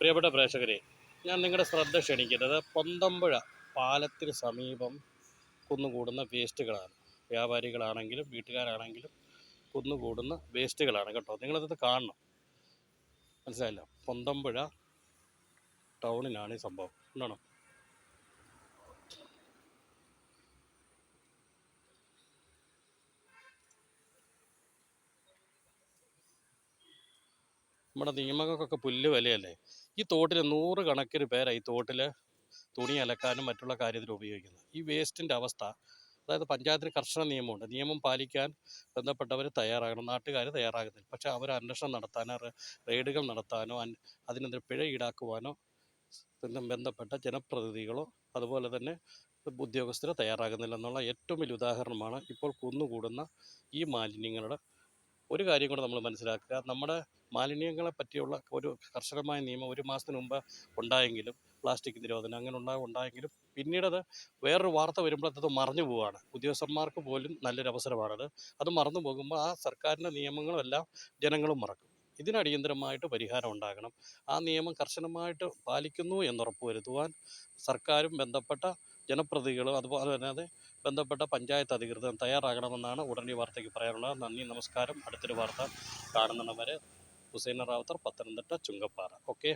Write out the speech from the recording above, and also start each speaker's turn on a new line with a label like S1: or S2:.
S1: പ്രിയപ്പെട്ട പ്രേക്ഷകരെ ഞാൻ നിങ്ങളുടെ ശ്രദ്ധ ക്ഷണിക്കുന്നത് പൊന്തമ്പുഴ പാലത്തിന് സമീപം കുന്നുകൂടുന്ന വേസ്റ്റുകളാണ്. വ്യാപാരികളാണെങ്കിലും വീട്ടുകാരാണെങ്കിലും കുന്നുകൂടുന്ന വേസ്റ്റുകളാണ് കേട്ടോ. നിങ്ങളിത് കാണണം. മനസ്സിലായില്ല? പൊന്തമ്പുഴ ടൗണിലാണ് ഈ സംഭവം. എന്താണ് നമ്മുടെ നിയമങ്ങൾക്കൊക്കെ പുല്ല് വിലയല്ലേ? ഈ തോട്ടിൽ നൂറ് കണക്കിന് പേരാണ് ഈ തോട്ടിൽ തുണി അലക്കാനും മറ്റുള്ള കാര്യത്തിനും ഉപയോഗിക്കുന്നത്. ഈ വേസ്റ്റിന്റെ അവസ്ഥ അതായത് പഞ്ചായത്തിന് കർശന നിയമമുണ്ട്. നിയമം പാലിക്കാൻ ബന്ധപ്പെട്ടവർ തയ്യാറാകണം. നാട്ടുകാർ തയ്യാറാകുന്നില്ല. പക്ഷേ അവർ അന്വേഷണം നടത്താനോ റെയ്ഡുകൾ നടത്താനോ അതിനെതിരെ പിഴ ഈടാക്കുവാനോ ബന്ധപ്പെട്ട ജനപ്രതിനിധികളോ അതുപോലെ തന്നെ ഉദ്യോഗസ്ഥരോ തയ്യാറാകുന്നില്ല എന്നുള്ള ഏറ്റവും വലിയ ഉദാഹരണമാണ് ഇപ്പോൾ കുന്നുകൂടുന്ന ഈ മാലിന്യങ്ങളുടെ ഒരു കാര്യം കൂടെ നമ്മൾ മനസ്സിലാക്കുക. നമ്മുടെ മാലിന്യങ്ങളെ പറ്റിയുള്ള ഒരു കർശനമായ നിയമം ഒരു മാസത്തിന് മുമ്പ് ഉണ്ടായെങ്കിലും പ്ലാസ്റ്റിക് നിരോധനം അങ്ങനെ ഉണ്ടാകും ഉണ്ടായെങ്കിലും പിന്നീടത് വേറൊരു വാർത്ത വരുമ്പോൾ അത് മറഞ്ഞു പോവുകയാണ്. ഉദ്യോഗസ്ഥന്മാർക്ക് പോലും നല്ലൊരു അവസരമാണത്. അത് മറന്നു പോകുമ്പോൾ ആ സർക്കാരിന്റെ നിയമങ്ങളും എല്ലാം ജനങ്ങളും മറക്കും. ഇതിനടിയന്തരമായിട്ട് പരിഹാരം ഉണ്ടാകണം. ആ നിയമം കർശനമായിട്ട് പാലിക്കുന്നു എന്നുറപ്പ് വരുത്തുവാൻ സർക്കാരും ബന്ധപ്പെട്ട ജനപ്രതിനിധികളും അതുപോലെ തന്നെ അത് ബന്ധപ്പെട്ട പഞ്ചായത്ത് അധികൃതർ തയ്യാറാകണമെന്നാണ് ഉടനെ വാർത്തയ്ക്ക് പറയാനുള്ളത്. നന്ദി നമസ്കാരം. അടുത്തൊരു വാർത്ത കാണുന്നവരെ ഹുസൈൻ റാവത്തർ പത്തനംതിട്ട ചുങ്കപ്പാറ. ഓക്കെ.